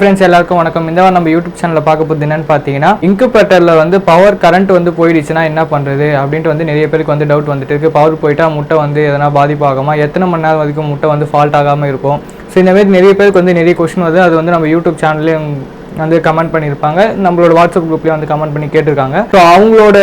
Friends எல்லாருக்கும் வணக்கம். இந்த வாரம் நம்ம யூடியூப் சேனலில் பார்க்க போகிறது என்னன்னு பார்த்தீங்கன்னா இன்குபேட்டரில் வந்து பவர் கரண்ட் வந்து போயிடுச்சுன்னா என்ன பண்ணுறது அப்படின்ட்டு வந்து நிறைய பேருக்கு வந்து டவுட் வந்துட்டு இருக்கு. பவர் போயிட்டா முட்டை வந்து எதனா பாதிப்பாகுமா? எத்தனை மணி நேரம் வரைக்கும் முட்டை வந்து ஃபால்ட் ஆகாமல் இருக்கும்? ஸோ இந்த மாதிரி நிறைய பேருக்கு வந்து நிறைய கொஸ்டின் வருது. அது வந்து நம்ம யூடியூப் சேனல்லையும் வந்து கமெண்ட் பண்ணியிருப்பாங்க. நம்மளோட வாட்ஸ்அப் குரூப்லேயே வந்து கமெண்ட் பண்ணி கேட்டிருக்காங்க. ஸோ அவங்களோட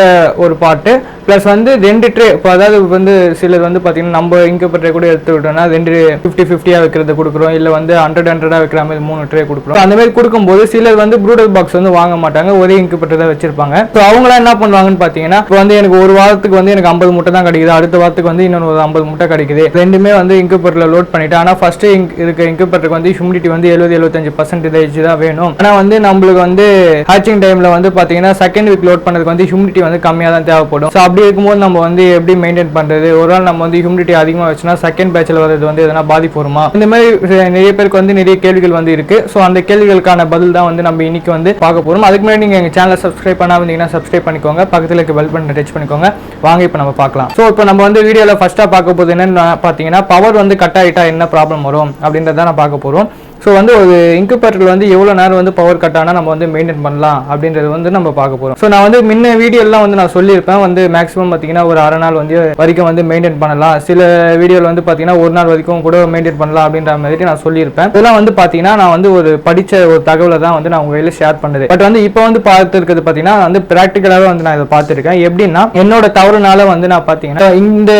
ஒரு பாட்டு ப்ளஸ் வந்து ரெண்டு ட்ரே இப்போ அதாவது வந்து சிலர் வந்து பார்த்தீங்கன்னா நம்ம இன்குபேட்டரை கூட எடுத்துக்கிட்டோம்னா ரெண்டு ஃபிஃப்டி ஃபிஃப்டியாக வைக்கிறது கொடுக்குறோம். இல்லை வந்து ஹண்ட்ரட் ஹண்ட்ரடாக வைக்கிற மாதிரி மூணு ட்ரே கொடுக்குறோம். அந்த மாதிரி கொடுக்கும்போது சிலர் வந்து ப்ரூடல் பாக்ஸ் வந்து வாங்க மாட்டாங்க. ஒரே இன்குபேட்டர் தான் வச்சிருப்பாங்க. ஸோ அவங்களாம் என்ன பண்ணுவாங்கன்னு பார்த்தீங்கன்னா இப்போ வந்து எனக்கு ஒரு வாரத்துக்கு வந்து எனக்கு ஐம்பது முட்டை தான் கிடைக்குது. அடுத்த வாரத்துக்கு வந்து இன்னொரு ஒரு ஐம்பது முட்டை கிடைக்குது. ரெண்டுமே வந்து இன்குபேட்டரில் லோட் பண்ணிட்டு ஆனால் ஃபர்ஸ்ட் இருக்க இன்குபேட்டருக்கு வந்து ஹியூமிடிட்டி வந்து எழுபது எழுபத்தஞ்சு பர்சன்டேஜ் தான் வேணும். ஆனால் வந்து நம்மளுக்கு வந்து ஹேச்சிங் டைமில் வந்து பார்த்தீங்கன்னா செகண்ட் வீக் லோட் பண்ணதுக்கு வந்து ஹியூமிடிட்டி வந்து கம்மியாக தான் தேவைப்படும். ஸோ அப்படி இருக்கும்போது நம்ம வந்து எப்படி மெயின்டைன் பண்ணுறது ஒரு நாள் நம்ம வந்து ஹியூமிடிட்டி அதிகமாக வச்சுன்னா செகண்ட் பேட்சில் வர்றது வந்து எதனா பாதிப்பு வருமா? இந்த மாதிரி நிறைய பேருக்கு வந்து நிறைய கேள்விகள் வந்து இருக்கு. ஸோ அந்த கேள்விகளுக்கான பதில் தான் வந்து நம்ம இன்னைக்கு வந்து பார்க்க போகிறோம் அதுக்கு முன்னாடி நீங்கள் எங்கள் சேனலை சப்ஸ்கிரைப் பண்ணாம இருந்தீங்கன்னா சப்ஸ்கிரைப் பண்ணிக்கோங்க. பக்கத்தில் இருக்க பெல் பட்டன் டச் பண்ணிக்கோங்க. வாங்க இப்போ நம்ம பார்க்கலாம். ஸோ இப்போ நம்ம வந்து வீடியோவில் ஃபஸ்ட்டாக பார்க்க போது என்னென்னு பார்த்தீங்கன்னா பவர் வந்து கட் ஆகிட்டா என்ன ப்ராப்ளம் வரும்? அப்படின்றத நான் பார்க்க போகிறோம் ஸோ வந்து ஒரு இன்குபேட்டரில் வந்து எவ்வளோ நேரம் வந்து பவர் கட் ஆனால் நம்ம வந்து மெயின்டைன் பண்ணலாம் அப்படின்றது வந்து நம்ம பார்க்க போகிறோம் ஸோ நான் வந்து முன்ன வீடியோலாம் வந்து நான் சொல்லியிருப்பேன். வந்து மேக்ஸிமம் பார்த்தீங்கன்னா ஒரு அரை நாள் வந்து வரைக்கும் வந்து மெயின்டைன் பண்ணலாம். சில வீடியோவில் வந்து பார்த்தீங்கன்னா ஒரு நாள் வரைக்கும் கூட மெயின்டைன் பண்ணலாம் அப்படின்ற மாதிரி நான் சொல்லியிருப்பேன். இதெல்லாம் வந்து பார்த்தீங்கன்னா நான் வந்து ஒரு படித்த ஒரு தகவலை தான் வந்து நான் உங்கள் கையில் ஷேர் பண்ணுது. பட் வந்து இப்போ வந்து பார்த்துருக்கிறது பார்த்தீங்கன்னா வந்து ப்ராக்டிக்கலாகவே வந்து நான் இதை பார்த்துருக்கேன். எப்படின்னா என்னோட தவறுனால வந்து நான் பார்த்தீங்கன்னா இந்த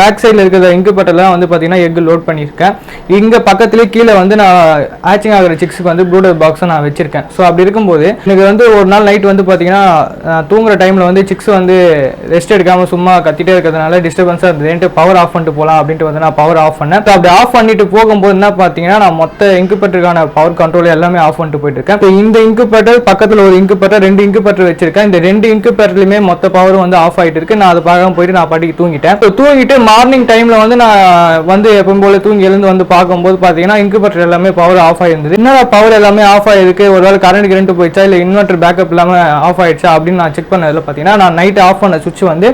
பேக் சைடில் இருக்கிற இன்குபேட்டர்லாம் வந்து பார்த்தீங்கன்னா எக் லோட் பண்ணியிருக்கேன். இங்கே பக்கத்துலேயே கீழே வந்து நான் ஆச்சிங் ஆகிற சிக்ஸுக்கு வந்து ப்ளூடூத் பாக்ஸை நான் வச்சிருக்கேன். ஸோ அப்படி இருக்கும்போது எனக்கு வந்து ஒரு நாள் நைட் வந்து பார்த்தீங்கன்னா தூங்குற டைமில் வந்து சிக்ஸ் வந்து ரெஸ்ட் எடுக்காமல் சும்மா கத்திட்டே இருக்கிறதுனால டிஸ்டர்பன்ஸாக இருந்ததுன்ட்டு பவர் ஆஃப் பண்ணிட்டு போகலாம் அப்படின்ட்டு வந்து நான் பவர் ஆஃப் பண்ணேன். ஸோ அப்படி ஆஃப் பண்ணிட்டு போகும்போது என்ன பார்த்தீங்கன்னா நான் மொத்த இன்குபேட்டருக்கான பவர் கண்ட்ரோல் எல்லாமே ஆஃப் பண்ணிட்டு போயிட்டு இருக்கேன் So இந்த இன்குபேட்டர் பக்கத்தில் ஒரு இன்குபேட்டர் ரெண்டு இன்குபேட்டர் வச்சிருக்கேன். இந்த ரெண்டு இன்குபேட்டர்லையுமே மொத்த பவரும் வந்து ஆஃப் ஆகிட்டு இருக்கு. நான் அதை பார்க்காம போயிட்டு நான் பாட்டிக்கு தூங்கிட்டேன். ஸோ தூங்கிட்டு மார்னிங் டைமில் வந்து நான் வந்து எப்பவும் போல தூங்கி எழுந்து வந்து பார்க்கும்போது பார்த்தீங்கன்னா இன்குபேட்டர் எல்லாமே பவர் ஆஃப் ஆயிருந்தது. என்னடா பவர் எல்லாமே ஆஃப் ஆயிருக்கு? ஒருவேளை கரண்ட் கரண்ட் போயிடுச்சா? இல்லை இன்வெர்டர் பேக்கப் இல்லாமல் ஆஃப் ஆயிடுச்சா? அப்படின்னு நான் செக் பண்ணதில் பார்த்தீங்கன்னா நான் நைட் ஆஃப் பண்ண சுவிட்ச் வந்து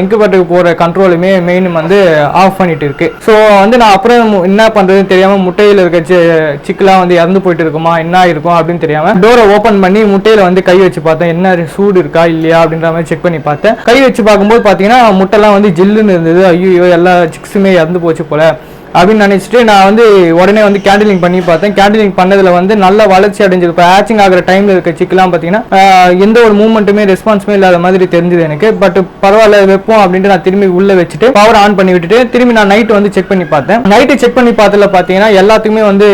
இன்குபேட்டருக்கு போகிற கண்ட்ரோலுமே மெயின் வந்து ஆஃப் பண்ணிட்டு இருக்கு. ஸோ வந்து நான் அப்புறம் என்ன பண்ணுறதுன்னு தெரியாமல் முட்டையில் இருக்க சி- வந்து இறந்து போயிட்டு இருக்குமா? என்ன இருக்கும் அப்படின்னு தெரியாமல் டோரை ஓப்பன் பண்ணி முட்டையில் வந்து கை வச்சு பார்த்தேன். என்ன சூடு இருக்கா? இல்லையா? அப்படின்ற மாதிரி செக் பண்ணி பார்த்தேன். கை வச்சு பார்க்கும்போது பார்த்தீங்கன்னா முட்டைலாம் வந்து ஜில்லுன்னு இருந்தது. ஐயோ எல்லா சிக்ஸுமே இறந்து போச்சு போல. அப்படின்னு நினச்சிட்டு நான் வந்து உடனே வந்து கேண்டிலிங் பண்ணி பார்த்தேன். கேண்டிலிங் பண்ணதில் வந்து நல்ல வளர்ச்சி அடைஞ்சது. இப்போ ஹேச்சிங் ஆகிற டைமில் இருக்க சிக்கலாம் பார்த்தீங்கன்னா எந்த ஒரு மூவ்மெண்ட்டுமே ரெஸ்பான்ஸுமே இல்லாத மாதிரி தெரிஞ்சது எனக்கு. பட் பரவாயில்ல வைப்போம் அப்படின்ட்டு நான் திரும்பி உள்ளே வச்சுட்டு பவர் ஆன் பண்ணி விட்டுட்டு திரும்பி நான் நைட்டு வந்து செக் பண்ணி பார்த்தேன். நைட்டு செக் பண்ணி பார்த்ததுல பார்த்தீங்கன்னா எல்லாத்துக்குமே வந்து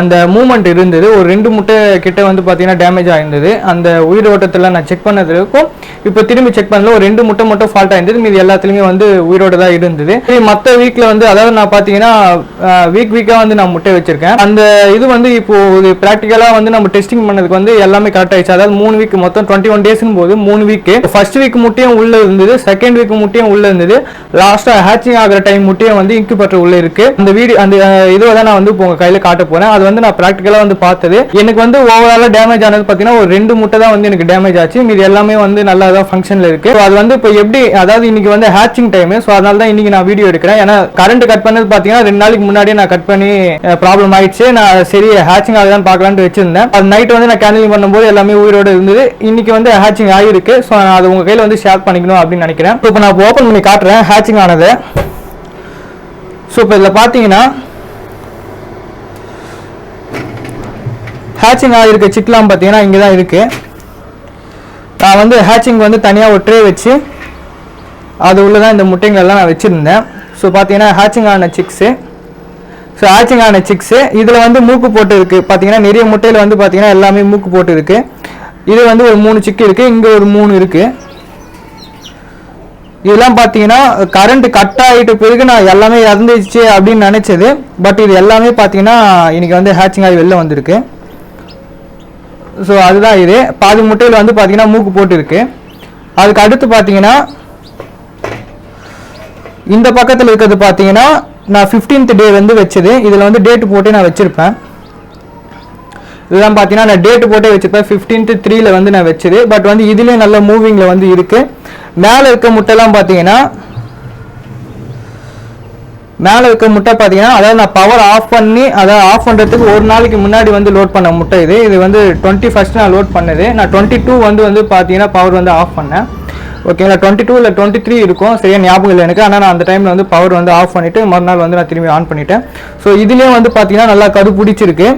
அந்த மூமெண்ட் இருந்தது. ஒரு ரெண்டு முட்டை கிட்ட வந்து பார்த்தீங்கன்னா டேமேஜ் ஆயிருந்தது. அந்த உயிரோட்டத்தில் நான் செக் பண்ணதுக்கும் இப்போ திரும்பி செக் பண்ணல ஒரு ரெண்டு முட்டை மட்டும் ஃபால்ட் ஆயிருந்தது. மீதி எல்லாத்துலேயுமே வந்து உயிரோட தான் இருந்தது. சரி, வீக்கில் வந்து அதாவது நான் பார்த்தீங்கன்னா வீக் வீக்காக வந்து நான் முட்டை வச்சிருக்கேன். அந்த இது வந்து இப்போ ஒரு ப்ராக்டிக்கலாக வந்து நம்ம டெஸ்டிங் பண்ணதுக்கு வந்து எல்லாமே கரெக்ட் ஆயிடுச்சு. அதாவது மூணு வீக் மொத்தம் டுவெண்ட்டி ஒன் டேஸ்னு போது மூணு வீக்கு ஃபர்ஸ்ட் வீக் முட்டையும் உள்ள இருந்தது செகண்ட் வீக் முட்டையும் உள்ளே இருந்தது. லாஸ்ட்டாக ஹேச்சிங் ஆகிற டைம் முட்டையும் வந்து இன்குபேட்டர் உள்ளே இருக்கு. அந்த வீடியோ அந்த இதுவை தான் நான் வந்து இப்போ உங்கள் கையில் காட்ட போகிறேன் அது வந்து நான் ப்ராக்டிக்கலாக வந்து பார்த்தது. எனக்கு வந்து ஓவராலாக டேமேஜ் ஆனது பார்த்தீங்கன்னா ஒரு ரெண்டு முட்டை தான் வந்து எனக்கு டேமேஜ் ஆச்சு. மீதி எல்லாமே வந்து நல்லா தான் ஃபங்க்ஷனில் இருக்கு. அது வந்து இப்போ எப்படி அதாவது இன்னைக்கு வந்து ஹேச்சிங் டைம் ஸோ அதனால தான் இன்னைக்கு நான் வீடியோ எடுக்கிறேன். ஏன்னா கரண்ட் கட் பண்ணது பார்த்தீங்கன்னா ரெண்டு நாளைக்கு முன்னாடியே நான் கட் பண்ணி ப்ராப்ளம் ஆயிடுச்சு. நான் சரி ஹேச்சிங் ஆகுதான்னு பார்க்கலான்ட்டு வச்சிருந்தேன். அது நைட் வந்து நான் கேண்டிலிங் பண்ணும்போது எல்லாமே உயிரோட இருந்தது. இன்னைக்கு வந்து ஹேச்சிங் ஆகிருக்கு ஸோ நான் அது உங்கள் கையில் வந்து ஷேர் பண்ணிக்கணும் அப்படின்னு நினைக்கிறேன். இப்போ நான் ஓப்பன் பண்ணி காட்டுறேன் ஹேச்சிங் ஆனது. ஸோ இப்போ இதில் பார்த்தீங்கன்னா ஹேச்சிங் ஆகிருக்க சிக்லாம் பார்த்தீங்கன்னா இங்கே தான் இருக்குது நான் வந்து ஹேச்சிங் வந்து தனியாக ஒரு ட்ரே வச்சு அது உள்ளே தான் இந்த முட்டைங்களெல்லாம் நான் வச்சுருந்தேன். ஸோ பார்த்தீங்கன்னா ஹேச்சிங் ஆன சிக்ஸு ஸோ ஹேச்சிங் ஆன சிக்ஸு இதில் வந்து மூக்கு போட்டு இருக்குது பார்த்தீங்கன்னா நிறைய முட்டையில் வந்து பார்த்தீங்கன்னா எல்லாமே மூக்கு போட்டு இருக்குது இது வந்து ஒரு மூணு சிக்கு இருக்குது இங்கே ஒரு மூணு இருக்குது இதெல்லாம் பார்த்தீங்கன்னா கரண்ட் கட் ஆகிட்ட பிறகு நான் எல்லாமே இறந்துச்சு அப்படின்னு நினச்சது. பட் இது எல்லாமே பார்த்தீங்கன்னா இன்றைக்கி வந்து ஹேச்சிங் ஆகி வெளில வந்திருக்கு. ஸோ அதுதான் இது. பாதி முட்டையில் வந்து பார்த்தீங்கன்னா மூக்கு போட்டுருக்கு அதுக்கு அடுத்து பார்த்தீங்கன்னா இந்த பக்கத்தில் இருக்கிறது பார்த்தீங்கன்னா நான் 15th டே வந்து வச்சது. இதில் வந்து டேட்டு போட்டு நான் வச்சுருப்பேன். இதெல்லாம் பார்த்தீங்கன்னா நான் டேட் போட்டே வச்சுருப்பேன். ஃபிஃப்டீன்த்து த்ரீல வந்து நான் வச்சது. பட் வந்து இதுலேயும் நல்ல மூவிங்கில் வந்து இருக்கு. மேலே இருக்க முட்டைலாம் பார்த்தீங்கன்னா மேலே இருக்க முட்டை பார்த்தீங்கன்னா அதாவது நான் பவர் ஆஃப் பண்ணி அதை ஆஃப் பண்ணுறதுக்கு ஒரு நாளைக்கு முன்னாடி வந்து லோட் பண்ண முட்டை இது. இது வந்து டுவெண்ட்டி ஃபஸ்ட் நான் லோட் பண்ணது. நான் டுவெண்ட்டி டூ வந்து வந்து பார்த்தீங்கன்னா பவர் வந்து ஆஃப் பண்ணேன். ஓகேங்களா டுவெண்ட்டி டூ இல்லை டுவெண்ட்டி த்ரீ இருக்கும். சரியா ஞாபகம் இல்லை எனக்கு. ஆனால் நான் அந்த டைமில் வந்து பவர் வந்து ஆஃப் பண்ணிவிட்டு மறுநாள் வந்து நான் திரும்பி ஆன் பண்ணிட்டேன். ஸோ இதுலேயும் வந்து பார்த்தீங்கன்னா நல்லா கரு பிடிச்சிருக்கு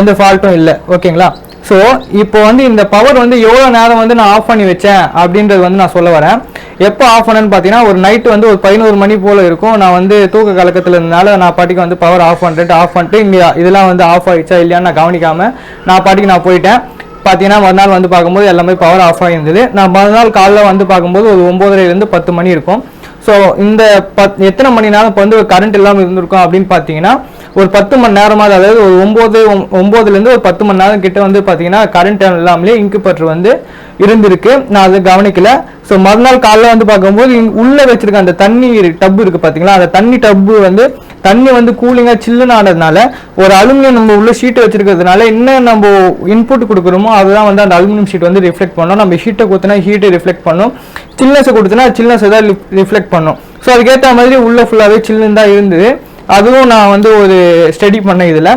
எந்த ஃபால்ட்டும் இல்லை. ஓகேங்களா ஸோ இப்போ வந்து இந்த பவர் வந்து எவ்வளோ நேரம் வந்து நான் ஆஃப் பண்ணி வச்சேன் அப்படின்றது வந்து நான் சொல்ல வரேன். எப்போ ஆஃப் பண்ணேன்னு பார்த்தீங்கன்னா ஒரு நைட்டு வந்து ஒரு பதினோரு மணி போல் இருக்கும். நான் வந்து தூக்க கலக்கத்தில் இருந்தனால நான் பாட்டிக்கு வந்து பவர் ஆஃப் பண்ணிட்டு ஆஃப் பண்ணிட்டு இங்கே இதெல்லாம் வந்து ஆஃப் ஆகிடுச்சா இல்லையான்னு நான் கவனிக்காமல் நான் பாட்டிக்கு நான் போயிட்டேன். பார்த்தீங்கன்னா மறுநாள் வந்து பார்க்கும்போது எல்லாமே பவர் ஆஃப் ஆகிருந்தது நான் மறுநாள் காலைல வந்து பார்க்கும்போது ஒரு ஒம்போதரைலேருந்து பத்து மணி இருக்கும். ஸோ இந்த பத் எத்தனை மணி நேரம் இப்போ வந்து கரண்ட் இல்லாமல் இருந்திருக்கும் அப்படின்னு பார்த்தீங்கன்னா ஒரு பத்து மணி நேரமாவது அதாவது ஒரு ஒம்பது ஒம்போதுலேருந்து ஒரு பத்து மணி நேரம் கிட்ட வந்து பார்த்தீங்கன்னா கரண்ட் இல்லாமலே இங்கு பற்று வந்து இருந்திருக்கு. நான் அதை கவனிக்கல. ஸோ மறுநாள் காலைல வந்து பார்க்கும்போது உள்ளே வச்சிருக்க அந்த தண்ணி டப்பு இருக்குது பார்த்தீங்களா அந்த தண்ணி டப்பு வந்து தண்ணி வந்து கூலிங்காக சில்லுன்னு ஆனதுனால ஒரு அலுமினியம் நம்ம உள்ள ஷீட்டை வச்சிருக்கிறதுனால என்ன நம்ம இன்புட் கொடுக்குறோமோ அதுதான் வந்து அந்த அலுமினியம் ஷீட் வந்து ரிஃப்ளெக்ட் பண்ணும். நம்ம ஷீட்டை கொடுத்தனா ஹீட்டை ரிஃப்ளெக்ட் பண்ணும். சில்னஸை கொடுத்தனா சில்னஸை தான் ரிஃப்ளெக்ட் பண்ணும். ஸோ அதுக்கேற்ற மாதிரி உள்ள ஃபுல்லாகவே சில்லுன்னு தான் இருந்தது. அதுவும் நான் வந்து ஒரு ஸ்டடி பண்ணேன் இதில்.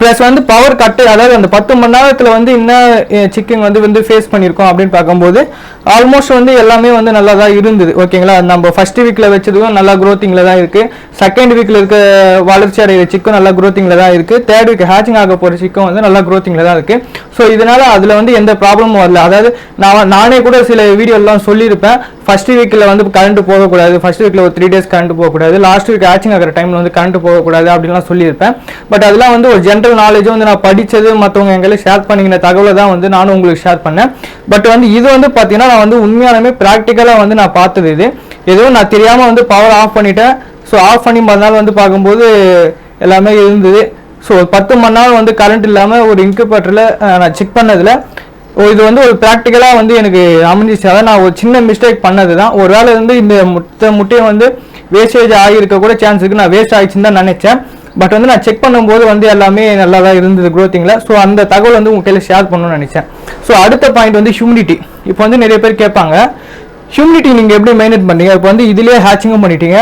ப்ளஸ் வந்து பவர் கட்டு அதாவது அந்த பத்து மணி நேரத்தில் வந்து என்ன சிக்கன் வந்து வந்து ஃபேஸ் பண்ணியிருக்கோம் அப்படின்னு பார்க்கும்போது ஆல்மோஸ்ட் வந்து எல்லாமே வந்து நல்லா தான் இருந்தது ஓகேங்களா நம்ம ஃபர்ஸ்ட் வீக்கில் வச்சதுக்கும் நல்லா க்ரோத்திங்கில் தான் இருக்குது செகண்ட் வீக்கில் இருக்க வளர்ச்சி அடைகிற சிக்கும் நல்லா க்ரோத்திங்கில் தான் இருக்குது தேர்ட் வீக் ஹேச்சிங் ஆக போகிற சிக்கும் வந்து நல்லா க்ரோத்திங்கில் தான் இருக்குது ஸோ இதனால் அதில் வந்து எந்த ப்ராப்ளமும் வரல. அதாவது நான் நானே கூட சில வீடியோலாம் சொல்லியிருப்பேன். ஃபர்ஸ்ட் வீக்கில் வந்து கரண்ட் போகக்கூடாது. ஃபர்ஸ்ட் வீக்கில் ஒரு த்ரீ டேஸ் கரண்ட் போகக்கூடாது. லாஸ்ட் வீக் ஆச்சிங் ஆகிற டைமில் வந்து கரண்ட் போகக்கூடாது அப்படின்லாம் சொல்லியிருப்பேன். பட் அதெல்லாம் வந்து ஒரு ஜென்ரல் நாலேஜும் வந்து நான் படித்தது மற்றவங்க எங்களை ஷேர் பண்ணிக்கிற தகவலை தான் வந்து நானும் உங்களுக்கு ஷேர் பண்ணேன். பட் வந்து இது வந்து பார்த்தீங்கன்னா நான் வந்து உண்மையாலுமே ப்ராக்டிக்கலாக வந்து நான் பார்த்தது இது. எதுவும் நான் தெரியாமல் வந்து பவர் ஆஃப் பண்ணிட்டேன். ஸோ ஆஃப் பண்ணி மறுநாள் வந்து பார்க்கும்போது எல்லாமே இருந்தது. ஸோ பத்து மணி நேரம் வந்து கரண்ட் இல்லாமல் ஒரு இன்குபேட்டரில் நான் செக் பண்ணதில் இது வந்து ஒரு ப்ராக்டிக்கலாக வந்து எனக்கு அமைஞ்சிச்சு. அதான் நான் ஒரு சின்ன மிஸ்டேக் பண்ணது தான் ஒரு வேளை வந்து இந்த முட்டை முட்டையை வந்து வேஸ்டேஜ் ஆகியிருக்க கூட சான்ஸ் இருக்குது நான் வேஸ்ட் ஆகிடுச்சுன்னு தான் நினச்சேன். பட் வந்து நான் செக் பண்ணும்போது வந்து எல்லாமே நல்லா தான் இருந்தது க்ரோத்திங்கில் ஸோ அந்த தகவல் வந்து உங்கள் கையில் ஷேர் பண்ணணும்னு நினச்சேன். ஸோ அடுத்த பாயிண்ட் வந்து ஹியூமிடிட்டி இப்போ வந்து நிறைய பேர் கேட்பாங்க ஹியூமிடிட்டி நீங்கள் எப்படி மெயின்டைன் பண்ணீங்க இப்போ வந்து இதுலேயே ஹேச்சிங்கும் பண்ணிட்டீங்க.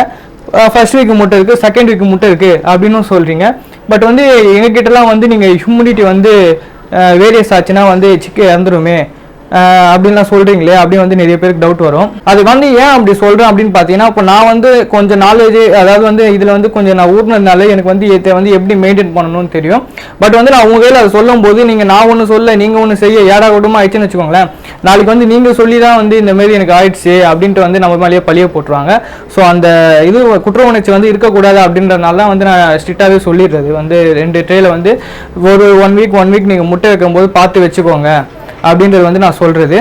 ஃபர்ஸ்ட் வீக் முட்டை இருக்குது செகண்ட் வீக் முட்டை இருக்குது அப்படின்னு சொல்கிறீங்க பட் வந்து எங்ககிட்டலாம் வந்து நீங்கள் ஹியூமிடிட்டி வந்து வேரியஸ் ஆச்சுன்னா வந்து சிக்கு இறந்துருமே. அப்படின்லாம் சொல்கிறீங்களே அப்படின்னு வந்து நிறைய பேருக்கு டவுட் வரும். அது வந்து ஏன் அப்படி சொல்கிறேன் அப்படின்னு பார்த்தீங்கன்னா இப்போ நான் வந்து கொஞ்சம் நாலேஜ் அதாவது வந்து இதில் வந்து கொஞ்சம் நான் ஊர்னதுனால எனக்கு வந்து இதை வந்து எப்படி மெயின்டைன் பண்ணணும்னு தெரியும். பட் வந்து நான் உங்க கையில் அதை சொல்லும் போது நீங்கள் நான் ஒன்று சொல்ல நீங்கள் ஒன்று செய்ய ஏடா கூடமா ஆயிடுச்சுன்னு வச்சுக்கோங்களேன். நாளைக்கு வந்து நீங்கள் சொல்லி தான் வந்து இந்த மாதிரி எனக்கு ஆயிடுச்சு அப்படின்ட்டு வந்து நம்ம மேலேயே பழிய போட்டுருவாங்க. ஸோ அந்த இது குற்ற உணர்ச்சி வந்து இருக்கக்கூடாது அப்படின்றனால தான் வந்து நான் ஸ்ட்ரிக்டாகவே சொல்லிடுறது. வந்து ரெண்டு ட்ரேல வந்து ஒரு ஒன் வீக் ஒன் வீக் நீங்கள் முட்டை வைக்கும்போது பார்த்து வச்சுக்கோங்க. அப்படின்றது வந்து நான் சொல்கிறது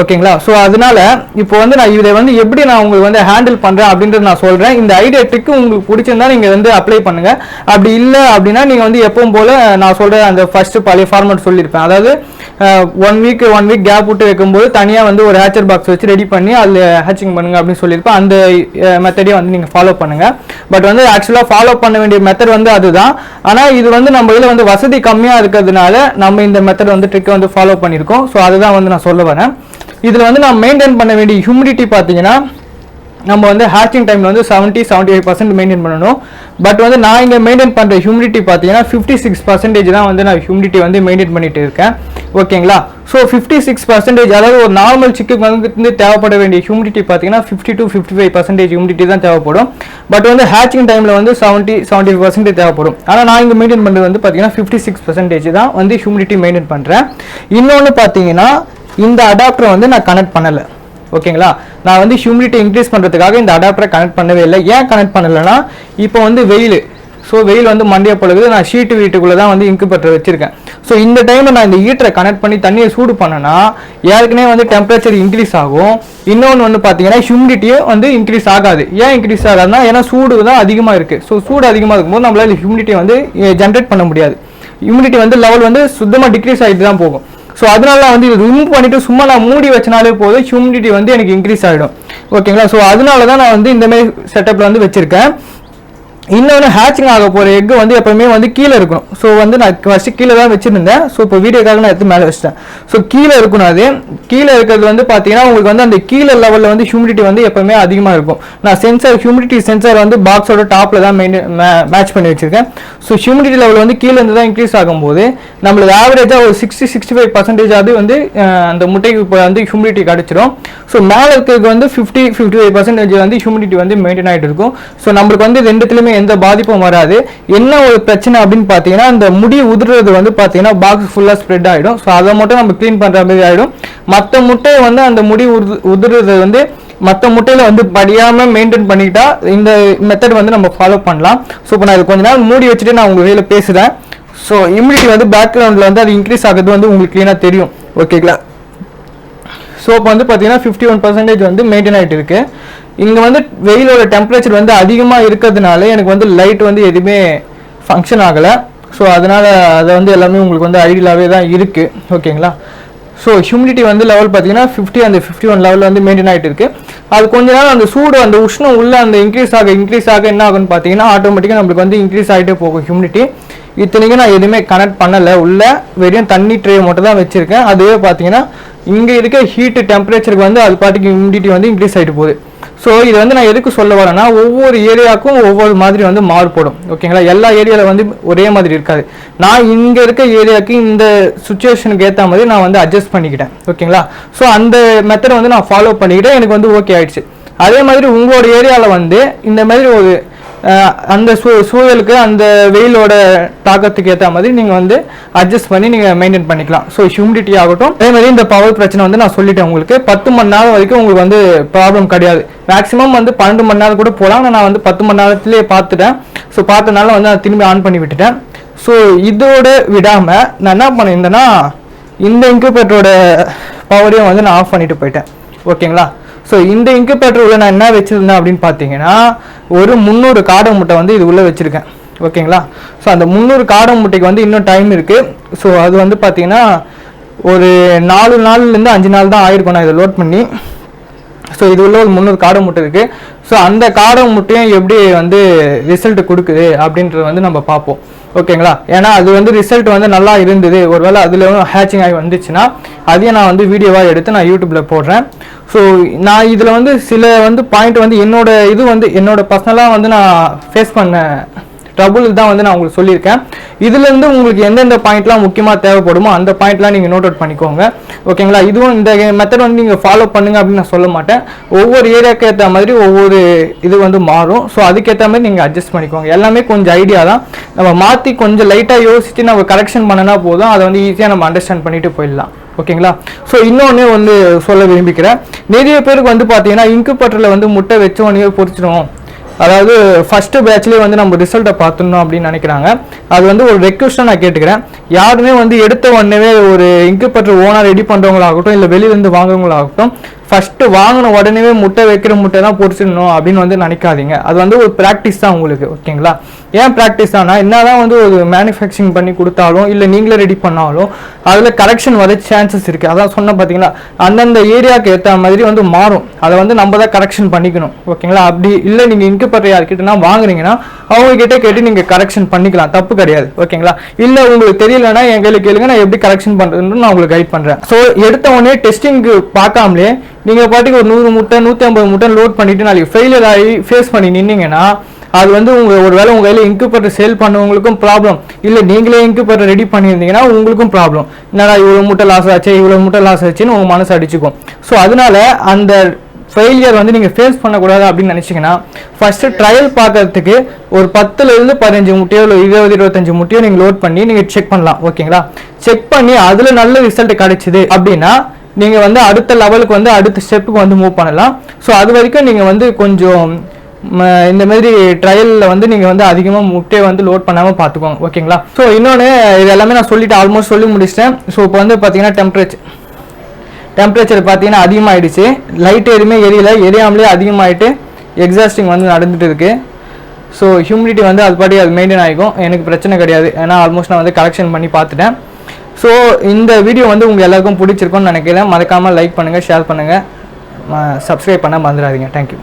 ஓகேங்களா? ஸோ அதனால இப்போ வந்து நான் இதை வந்து எப்படி நான் உங்களுக்கு வந்து ஹேண்டில் பண்ணுறேன் அப்படின்றது நான் சொல்கிறேன் இந்த ஐடியா ட்ரிக்கு உங்களுக்கு பிடிச்சிருந்தா நீங்கள் வந்து அப்ளை பண்ணுங்க. அப்படி இல்லை அப்படின்னா நீங்கள் வந்து எப்பவும் போல் நான் சொல்கிற அந்த ஃபர்ஸ்ட் பழைய ஃபார்மேட் சொல்லியிருப்பேன். அதாவது one week one week gap விட்டு வைக்கும்போது தனியாக வந்து ஒரு ஹேச்சர் பாக்ஸ் வச்சு ரெடி பண்ணி அதில் ஹேச்சிங் பண்ணுங்க அப்படின்னு சொல்லியிருப்பேன். அந்த மெத்தடே வந்து நீங்கள் ஃபாலோ பண்ணுங்க. பட் வந்து ஆக்சுவலாக ஃபாலோ பண்ண வேண்டிய மெத்தட் வந்து அதுதான். ஆனால் இது வந்து நம்ம இதில் வந்து வசதி கம்மியாக இருக்கிறதுனால நம்ம இந்த மெத்தட் வந்து ட்ரிக்கை வந்து ஃபாலோ பண்ணியிருக்கோம். ஸோ அதுதான் வந்து நான் சொல்ல வரேன். இதில் வந்து நான் மெயின்டைன் பண்ண வேண்டிய ஹியூமிடிட்டி பார்த்தீங்கன்னா நம்ம வந்து ஹேச்சிங் டைமில் வந்து seventy seventy five percent maintain பண்ணணும். பட் வந்து நான் இங்கே மெயின்டைன் பண்ணுற ஹியூமிடிட்டி பார்த்தீங்கன்னா ஃபிஃப்டி சிக்ஸ் பர்சன்டேஜ் தான் வந்து நான் ஹியூமிடிட்டி வந்து மெயின்டைன் பண்ணிட்டு இருக்கேன். ஓகேங்களா? ஸோ ஃபிஃப்டி சிக்ஸ் பர்சன்டேஜ் அதாவது ஒரு நார்மல் சிக்கு வந்து தேவைப்பட வேண்டிய ஹியூமிடிட்டி பார்த்தீங்கன்னா fifty to fifty five percentage humidity தான் தேவைப்படும். பட் வந்து ஹேச்சிங் டைமில் வந்து செவன்ட்டி செவன்ட்டி ஃபைவ் பர்சன்டேஜ் தேவைப்படும். ஆனால் நான் இங்கே மெயின்டைன் பண்ணுறது வந்து பார்த்தீங்கன்னா ஃபிஃப்டி சிக்ஸ் பர்சன்டேஜ் தான் வந்து ஹியூமிடிட்டி மெயின்டைன் பண்ணுறேன் இன்னொன்று பார்த்தீங்கன்னா இந்த அடாப்டரை வந்து நான் கனெக்ட் பண்ணலை. ஓகேங்களா? நான் வந்து ஹியூமிடிட்டி இன்க்ரீஸ் பண்ணுறதுக்காக இந்த அடாப்டரை கனெக்ட் பண்ணவே இல்லை. ஏன் கனெக்ட் பண்ணலைன்னா இப்போ வந்து வெயில். ஸோ வெயில் வந்து மண்டிய பொழுது நான் ஷீட்டு வீட்டுக்குள்ளே தான் வந்து இன்குபேட்டர் வச்சுருக்கேன். ஸோ இந்த டைமில் நான் இந்த ஹீட்டரை கனெக்ட் பண்ணி தண்ணியை சூடு பண்ணேன்னா ஏற்கனவே வந்து டெம்பரேச்சர் இன்க்ரீஸ் ஆகும். இன்னொன்று வந்து பார்த்தீங்கன்னா ஹியூமிடிட்டியும் வந்து இன்க்ரீஸ் ஆகாது. ஏன் இன்க்ரீஸ் ஆகாதுன்னா ஏன்னா சூடு தான் அதிகமாக இருக்குது ஸோ சூடு அதிகமாக இருக்கும்போது நம்மளால் ஹியூமிடிட்டியை வந்து eh, ஜென்ரேட் பண்ண முடியாது. ஹியூமிடிட்டி வந்து லெவல் வந்து சுத்தமாக டிக்ரீஸ் ஆகிட்டு தான் போகும். ஸோ அதனால வந்து இது ரிமூவ் பண்ணிட்டு சும்மா நான் மூடி வச்சனாலே போதும் ஹியூமிடிட்டி வந்து எனக்கு இன்க்ரீஸ் ஆகிடும் ஓகேங்களா ஸோ அதனால தான் நான் வந்து இந்தமாரி செட்டப்பில் வந்து வச்சுருக்கேன். இன்னொன்று ஹேச்சிங் ஆக போகிற எக்கு வந்து எப்பவுமே வந்து கீழே இருக்கணும். ஸோ வந்து நான் ஃபஸ்ட்டு கீழே தான் வச்சுருந்தேன். ஸோ இப்போ வீடியோக்காக நான் எடுத்து மேலே வச்சிட்டேன். ஸோ கீழே இருக்கணும் அது. கீழே இருக்கிறது வந்து பார்த்தீங்கன்னா உங்களுக்கு வந்து அந்த கீழே லெவலில் வந்து ஹியூமிடிட்டி வந்து எப்பவுமே அதிகமாக இருக்கும். நான் சென்சார் ஹியூமிடிட்டி சென்சார் வந்து பாக்ஸோட டாப்பில் தான் மெயின்டெயின் மேட்ச் பண்ணி வச்சிருக்கேன். ஸோ ஹியூமிடிட்டி லெவல் வந்து கீழே இருந்து தான் இன்க்ரீஸ் ஆகும்போது நம்மளுக்கு ஆவரேஜாக ஒரு சிக்ஸ்டி சிக்ஸ்டி ஃபைவ் பர்சன்டேஜ் அது வந்து அந்த முட்டைக்கு இப்போ வந்து ஹியூமிடிட்டி கிடச்சிரும். ஸோ மேலே இருக்கிறதுக்கு வந்து ஃபிஃப்டி ஃபிஃப்டி ஃபைவ் பர்சன்டேஜ் வந்து ஹியூமிடிட்டி வந்து மெயின்டைன் ஆகிட்டு இருக்கும். ஸோ நம்மளுக்கு வந்து ரெண்டுத்துலையுமே எந்த பாதிப்பும் வராது. என்ன ஒரு பிரச்சனை அப்படின்னு பார்த்தீங்கன்னா இந்த முடி உதிர்றது வந்து பார்த்தீங்கன்னா பாக்ஸ் ஃபுல்லாக ஸ்ப்ரெட் ஆகிடும் ஸோ அதை மட்டும் நம்ம க்ளீன் பண்ணுற மாதிரி ஆகிடும் மற்ற முட்டையை வந்து அந்த முடி உதிர்றது வந்து மற்ற முட்டையில் வந்து படியாமல் மெயின்டைன் பண்ணிக்கிட்டா இந்த மெத்தட் வந்து நம்ம ஃபாலோ பண்ணலாம். ஸோ இப்போ நான் இது கொஞ்ச நாள் மூடி வச்சுட்டு நான் உங்கள் வேலை பேசுகிறேன் ஸோ இம்யூனிட்டி வந்து பேக்ரவுண்டில் வந்து அது இன்க்ரீஸ் ஆகுது வந்து உங்களுக்கு க்ளீனாக தெரியும். ஓகேங்களா ஸோ இப்போ வந்து பார்த்தீங்கன்னா ஃபிஃப்டி ஒன் பர்சன்டேஜ் வந்து மெயின்டைன் ஆகிட்டு இருக்கு. இங்கே வந்து வெயிலோட டெம்பரேச்சர் வந்து அதிகமாக இருக்கிறதுனால எனக்கு வந்து லைட் வந்து எதுவுமே ஃபங்க்ஷன் ஆகலை. ஸோ அதனால் அதை வந்து எல்லாமே உங்களுக்கு வந்து ஐடியலாகவே தான் இருக்குது ஓகேங்களா ஸோ ஹியூமிடிட்டி வந்து லெவல் பார்த்தீங்கன்னா ஃபிஃப்டி அந்த ஃபிஃப்டி ஒன் லெவலில் வந்து மெயின்டைன் ஆகிட்டு இருக்கு. அது கொஞ்ச நாள் அந்த சூடு அந்த உஷ்ணம் உள்ள அந்த இன்க்ரீஸ் ஆக இன்க்ரீஸ் ஆக என்ன ஆகும்னு பார்த்தீங்கன்னா ஆட்டோமேட்டிக்காக நம்மளுக்கு வந்து இன்க்ரீஸ் ஆகிட்டே போகும் ஹியூமிடிட்டி இத்தனைக்கும் நான் எதுவுமே கனெக்ட் பண்ணலை. உள்ள வெறும் தண்ணி ட்ரே மட்டும் தான் வச்சுருக்கேன். அதுவே பார்த்தீங்கன்னா இங்கே இருக்க ஹீட்டு டெம்பரேச்சருக்கு வந்து அது பாட்டுக்கு ஹியூமிடிட்டி வந்து இன்க்ரீஸ் ஆகிட்டு போகுது. ஸோ இது வந்து நான் எதுக்கு சொல்ல வரேன்னா ஒவ்வொரு ஏரியாவுக்கும் ஒவ்வொரு மாதிரி வந்து மாறுபடும். ஓகேங்களா எல்லா ஏரியாவில் வந்து ஒரே மாதிரி இருக்காது. நான் இங்கே இருக்க ஏரியாவுக்கு இந்த சுச்சுவேஷனுக்கு ஏற்ற மாதிரி நான் வந்து அட்ஜஸ்ட் பண்ணிக்கிட்டேன். ஓகேங்களா ஸோ அந்த மெத்தடை வந்து நான் ஃபாலோ பண்ணிக்கிட்டேன். எனக்கு வந்து ஓகே ஆயிடுச்சு. அதே மாதிரி உங்களோட ஏரியாவில் வந்து இந்த மாதிரி ஒரு அந்த சூ சூழலுக்கு அந்த வெயிலோட தாக்கத்துக்கு ஏற்ற மாதிரி நீங்கள் வந்து அட்ஜஸ்ட் பண்ணி நீங்கள் மெயின்டைன் பண்ணிக்கலாம். ஸோ ஹியூமிடிட்டி ஆகட்டும். அதே மாதிரி இந்த பவர் பிரச்சனை வந்து நான் சொல்லிட்டேன் உங்களுக்கு. பத்து மணி நேரம் வரைக்கும் உங்களுக்கு வந்து ப்ராப்ளம் கிடையாது. மேக்ஸிமம் வந்து பன்னெண்டு மணி நேரம் கூட போகலாம். ஆனால் நான் வந்து பத்து மணி நேரத்துலேயே பார்த்துட்டேன். ஸோ பார்த்தனால வந்து நான் திரும்பி ஆன் பண்ணி விட்டுட்டேன். ஸோ இதோட விடாமல் நான் என்ன பண்ணியிருந்தேன்னா இந்த இன்குபேட்டரோட பவரையும் வந்து நான் ஆஃப் பண்ணிட்டு போயிட்டேன். ஓகேங்களா ஸோ இந்த இன்குபேட்டர் உள்ள நான் என்ன வச்சுருந்தேன் அப்படின்னு பார்த்தீங்கன்னா ஒரு முந்நூறு காடை முட்டை வந்து இது உள்ளே வச்சுருக்கேன். ஓகேங்களா? ஸோ அந்த முந்நூறு காடை முட்டைக்கு வந்து இன்னும் டைம் இருக்குது ஸோ அது வந்து பார்த்தீங்கன்னா ஒரு நாலு நாள்லேருந்து அஞ்சு நாள் தான் ஆயிருக்கும் நான் இதை லோட் பண்ணி. ஸோ இது உள்ள ஒரு முந்நூறு காடை முட்டை இருக்குது ஸோ அந்த காடை முட்டையும் எப்படி வந்து ரிசல்ட் கொடுக்குது அப்படின்றத வந்து நம்ம பார்ப்போம். ஓகேங்களா? ஏன்னா அது வந்து ரிசல்ட் வந்து நல்லா இருந்தது. ஒருவேளை அதில் ஹேச்சிங் ஆகி வந்துச்சுன்னா அதையும் நான் வந்து வீடியோவாக எடுத்து நான் யூடியூப்பில் போடுறேன். ஸோ நான் இதில் வந்து சில வந்து பாயிண்ட் வந்து என்னோட இது வந்து என்னோட பர்சனலாக வந்து நான் ஃபேஸ் பண்ண ட்ரபுள் தான் வந்து நான் உங்களுக்கு சொல்லியிருக்கேன். இதுலேருந்து உங்களுக்கு எந்தெந்த பாயிண்ட்லாம் முக்கியமாக தேவைப்படுமோ அந்த பாயிண்ட்லாம் நீங்கள் நோட் அவுட் பண்ணிக்கோங்க. ஓகேங்களா இதுவும் இந்த மெத்தட் வந்து நீங்கள் ஃபாலோ பண்ணுங்க அப்படின்னு நான் சொல்ல மாட்டேன். ஒவ்வொரு ஏரியாவுக்கு ஏற்ற மாதிரி ஒவ்வொரு இது வந்து மாறும். ஸோ அதுக்கேற்ற மாதிரி நீங்கள் அட்ஜஸ்ட் பண்ணிக்கோங்க. எல்லாமே கொஞ்சம் ஐடியா தான். நம்ம மாற்றி கொஞ்சம் லைட்டாக யோசித்து நம்ம கரெக்ஷன் பண்ணனா போதும். அதை வந்து ஈஸியாக நம்ம அண்டர்ஸ்டாண்ட் பண்ணிட்டு போயிடலாம். ஓகேங்களா? ஸோ இன்னொன்று வந்து சொல்ல விரும்பிக்கிறேன். நிறைய பேருக்கு வந்து பார்த்தீங்கன்னா இன்குபேட்டரில் வந்து முட்டை வச்ச உடனே பொரிச்சிடும் அதாவது ஃபஸ்ட்டு பேட்ச்லேயே வந்து நம்ம ரிசல்ட்டை பார்த்துடணும் அப்படின்னு நினைக்கிறாங்க. அது வந்து ஒரு ரெக்வஸ்ட்டாக நான் கேட்டுக்கிறேன். யாருமே வந்து எடுத்த உடனே ஒரு இன்குபேட்டர் ஓனாக ரெடி பண்ணுறவங்களாகட்டும் இல்லை வெளியிலேருந்து வாங்குறவங்களாகட்டும் ஃபஸ்ட்டு வாங்கின உடனே முட்டை வைக்கிற முட்டை தான் பொரிச்சிடணும் அப்படின்னு வந்து நினைக்காதீங்க. அது வந்து ஒரு ப்ராக்டிஸ் தான் உங்களுக்கு ஓகேங்களா? ஏன் ப்ராக்டிஸ் ஆனா என்னதான் வந்து ஒரு மேனுஃபேக்சரிங் பண்ணி கொடுத்தாலும் இல்லை நீங்களே ரெடி பண்ணாலும் அதில் கரெக்ஷன் வர சான்சஸ் இருக்குது அதான் சொன்ன பார்த்தீங்களா அந்தந்த ஏரியாவுக்கு ஏற்ற மாதிரி வந்து மாறும். அதை வந்து நம்ம தான் கரெக்ஷன் பண்ணிக்கணும். ஓகேங்களா? அப்படி இல்லை நீங்கள் இன்குபேட்டர் யார்கிட்டனா வாங்குறீங்கன்னா அவங்கக்கிட்ட கேட்டு நீங்கள் கரெக்ஷன் பண்ணிக்கலாம். தப்பு கிடையாது. ஓகேங்களா? இல்லை உங்களுக்கு தெரியலன்னா என் கையில் கேளுங்க. நான் எப்படி கரெக்ஷன் பண்ணுறதுன்னு நான் உங்களுக்கு கைட் பண்ணுறேன் ஸோ எடுத்த உடனே டெஸ்டிங்க்கு பார்க்காமலே நீங்கள் பாட்டுக்கு ஒரு நூறு முட்டை நூற்றி ஐம்பது முட்டை லோட் பண்ணிவிட்டு நாளைக்கு ஃபெயிலியர் ஆகி ஃபேஸ் பண்ணி நின்னீங்கன்னா அது வந்து உங்கள் ஒரு வேளை உங்கள் கையில் இன்குபேட்டர் சேல் பண்ணவங்களுக்கும் ப்ராப்ளம் இல்லை நீங்களே இன்குபேட்டர் ரெடி பண்ணியிருந்தீங்கன்னா உங்களுக்கும் ப்ராப்ளம் என்னடா இவ்வளோ முட்டை லாஸ் ஆச்சு இவ்வளோ முட்டை லாஸ் ஆச்சுன்னு உங்கள் மனசு அடிச்சுக்கும். ஸோ அதனால அந்த ஃபெயிலியர் வந்து நீங்கள் ஃபேஸ் பண்ணக்கூடாது அப்படின்னு நினச்சிங்கன்னா ஃபஸ்ட்டு ட்ரையல் பார்க்கறதுக்கு ஒரு பத்துலேருந்து பதினஞ்சு முட்டையோ இல்லை இருபது இருபத்தஞ்சு முட்டையோ நீங்கள் லோட் பண்ணி நீங்கள் செக் பண்ணலாம் ஓகேங்களா செக் பண்ணி அதில் நல்ல ரிசல்ட் கிடைச்சிது அப்படின்னா நீங்கள் வந்து அடுத்த லெவலுக்கு வந்து அடுத்த ஸ்டெப்புக்கு வந்து மூவ் பண்ணலாம். ஸோ அது வரைக்கும் நீங்கள் வந்து கொஞ்சம் இந்த மாதிரி ட்ரையலில் வந்து நீங்கள் வந்து அதிகமாக முட்டையை வந்து லோட் பண்ணாமல் பார்த்துக்கோங்க ஓகேங்களா ஸோ இன்னொன்று இது எல்லாமே நான் சொல்லிட்டு ஆல்மோஸ்ட் சொல்லி முடிச்சிட்டேன். ஸோ இப்போ வந்து பார்த்தீங்கன்னா டெம்பரேச்சர் டெம்பரேச்சர் பார்த்தீங்கன்னா அதிகமாகிடுச்சு லைட் எதுவுமே எரியல. எரியாமலே அதிகமாகிட்டு எக்ஸாஸ்டிங் வந்து நடந்துட்டு இருக்குது ஸோ ஹியூமிடிட்டி வந்து அது பாட்டி அது மெயின்டைன் ஆகிக்கும் எனக்கு பிரச்சனை கிடையாது. ஏன்னா ஆல்மோஸ்ட் நான் வந்து கலெக்ஷன் பண்ணி பார்த்துட்டேன். ஸோ இந்த வீடியோ வந்து உங்கள் எல்லாருக்கும் பிடிச்சிருக்கும்னு நினைக்கிறேன். மறக்காமல் லைக் பண்ணுங்கள் ஷேர் பண்ணுங்கள் சப்ஸ்கிரைப் பண்ண மறந்துடாதீங்க. தேங்க்யூ